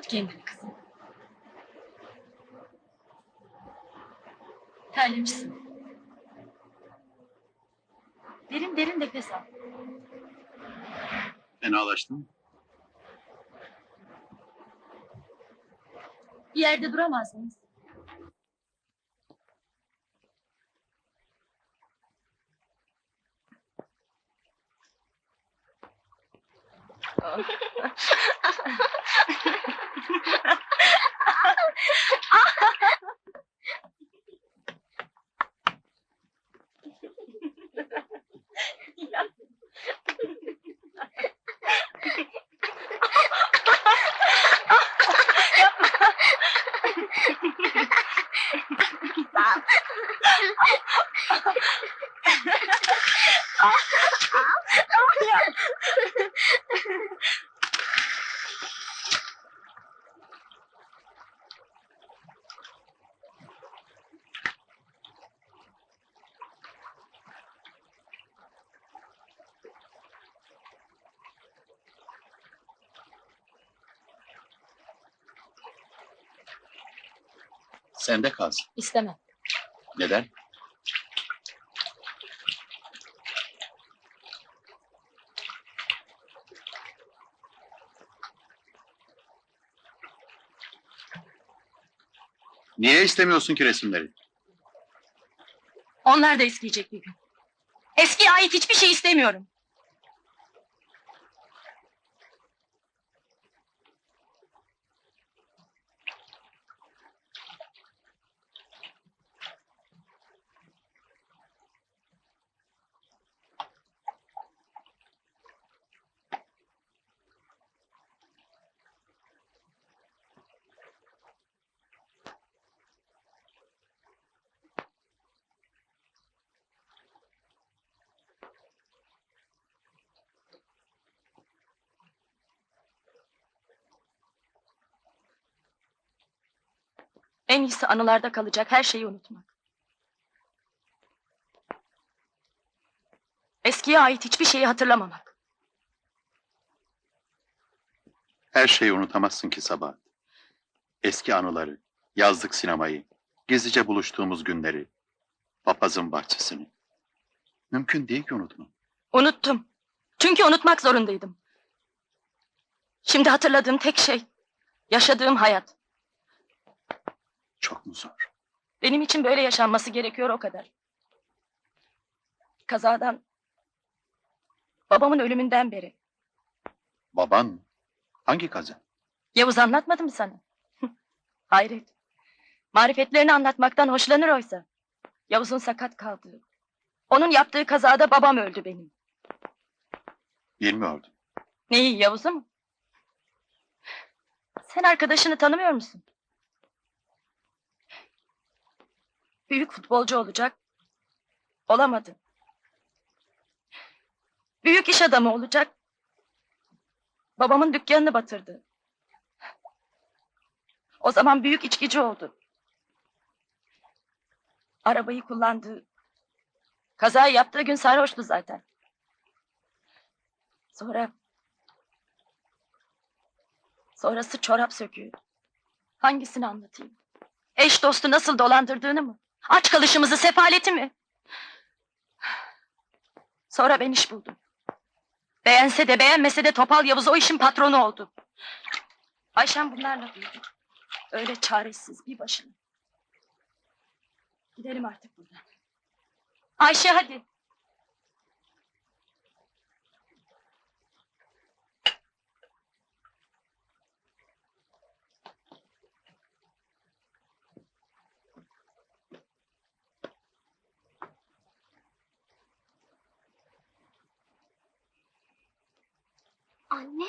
kendini kızım. Terlemişsin. Derin derin nefes al. Fenalaştın. Bir yerde duramaz mıyız? Sende kalsın. İstemem. Neden? Niye istemiyorsun ki resimleri? Onlar da isteyecek bir gün. Eskiye ait hiçbir şey istemiyorum. En iyisi anılarda kalacak her şeyi unutmak. Eskiye ait hiçbir şeyi hatırlamamak. Her şeyi unutamazsın ki sabah. Eski anıları, yazlık sinemayı, gizlice buluştuğumuz günleri, papazın bahçesini. Mümkün değil ki unutma. Unuttum. Çünkü unutmak zorundaydım. Şimdi hatırladığım tek şey yaşadığım hayat. Çok mu zor? Benim için böyle yaşanması gerekiyor o kadar. Kazadan babamın ölümünden beri. Baban mı? Hangi kaza? Yavuz anlatmadı mı sana? Hayret. Marifetlerini anlatmaktan hoşlanır oysa. Yavuz'un sakat kaldığı. Onun yaptığı kazada babam öldü benim. Bilmiyordum. Neyi Yavuz'u mu? Sen arkadaşını tanımıyor musun? Büyük futbolcu olacak. Olamadı. Büyük iş adamı olacak. Babamın dükkanını batırdı. O zaman büyük içkici oldu. Arabayı kullandı. Kaza yaptığı gün sarhoştu zaten. Sonra... Sonrası çorap söküğü. Hangisini anlatayım? Eş dostu nasıl dolandırdığını mı? Aç kalışımızı, sefaleti mi? Sonra ben iş buldum. Beğense de beğenmese de Topal Yavuz o işin patronu oldu. Ayşem bunlarla büyüdü. Öyle çaresiz bir başına. Gidelim artık buradan. Ayşe hadi. あね。